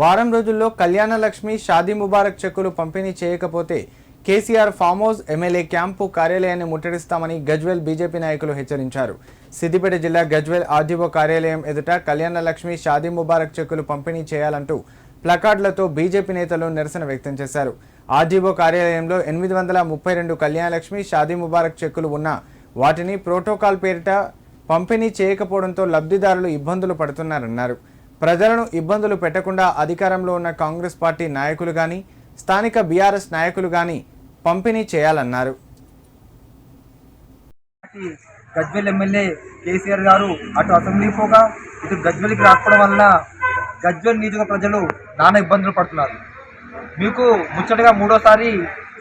వారం రోజుల్లో కళ్యాణ లక్ష్మి షాదీ ముబారక్ చెక్కులు పంపిణీ చేయకపోతే KCR farm house MLA camp కార్యాలయాన్ని ముట్టడిస్తామని గజ్వెల్ బీజేపీ నాయకులు హెచ్చరించారు. సిద్దిపేట జిల్లా గజ్వెల్ ఆర్డీఓ కార్యాలయం ఎదుట కళ్యాణ లక్ష్మి షాదీ ముబారక్ చెక్కులు పంపిణీ చేయాలంటూ ప్లకార్డులతో బీజేపీ నేతలు నిరసన వ్యక్తం చేశారు. ఆర్డీఓ కార్యాలయంలో ఎనిమిది వందల ముప్పై రెండు కళ్యాణలక్ష్మి షాదీ ముబారక్ చెక్కులు ఉన్నా వాటిని ప్రోటోకాల్ పేరిట పంపిణీ చేయకపోవడంతో లబ్ధిదారులు ఇబ్బందులు పడుతున్నారన్నారు. ప్రజలను ఇబ్బందులు పెట్టకుండా అధికారంలో ఉన్న కాంగ్రెస్ పార్టీ నాయకులు గాని స్థానిక బీఆర్ఎస్ నాయకులు గాని పంపిణీ చేయాలన్నారు. గజ్వెల్ ఎమ్మెల్యే కేసీఆర్ గారు అటు అసెంబ్లీ పోగా ఇటు గజ్వెల్కి రాకపోవడం వలన గజ్వెల్ నియోజక ప్రజలు నానా ఇబ్బందులు పడుతున్నారు. మీకు ముచ్చటగా మూడోసారి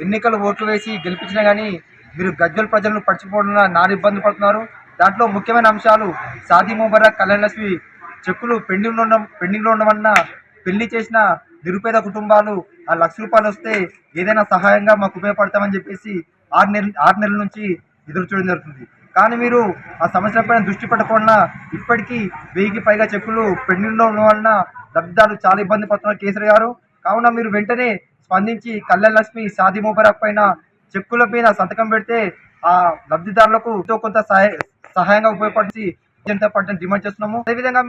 ఎన్నికలు ఓట్లు వేసి గెలిపించినా కానీ మీరు గజ్వెల్ ప్రజలను పడిచిపోవడం నానా ఇబ్బందులు పడుతున్నారు. దాంట్లో ముఖ్యమైన అంశాలు సాది ముబారక్ కళ్యాణ లక్ష్మి చెక్కులు పెండింగ్లో ఉండడం పెండింగ్లో ఉండడం వలన పెళ్ళి చేసిన నిరుపేద కుటుంబాలు ఆ లక్ష రూపాయలు వస్తే ఏదైనా సహాయంగా మాకు ఉపయోగపడతామని చెప్పేసి ఆరు నెల ఆరు నెలల నుంచి ఎదురు చూడడం జరుగుతుంది. కానీ మీరు ఆ సమస్యలపైన దృష్టి పెట్టకుండా ఇప్పటికీ వెయ్యికి పైగా చెక్కులు పెండింగ్లో ఉండడం వలన లబ్ధిదారులు చాలా ఇబ్బంది పడుతున్నారు కేసరి గారు. కావున మీరు వెంటనే స్పందించి కళ్యాణ లక్ష్మి సాది ముబారక్ పైన చెక్కుల మీద సంతకం పెడితే ఆ లబ్ధిదారులకు ఎంతో కొంత సహాయ సహాయంగా ఉపయోగపడి జనతా పార్టీని డిమాండ్ చేస్తున్నాము. అదేవిధంగా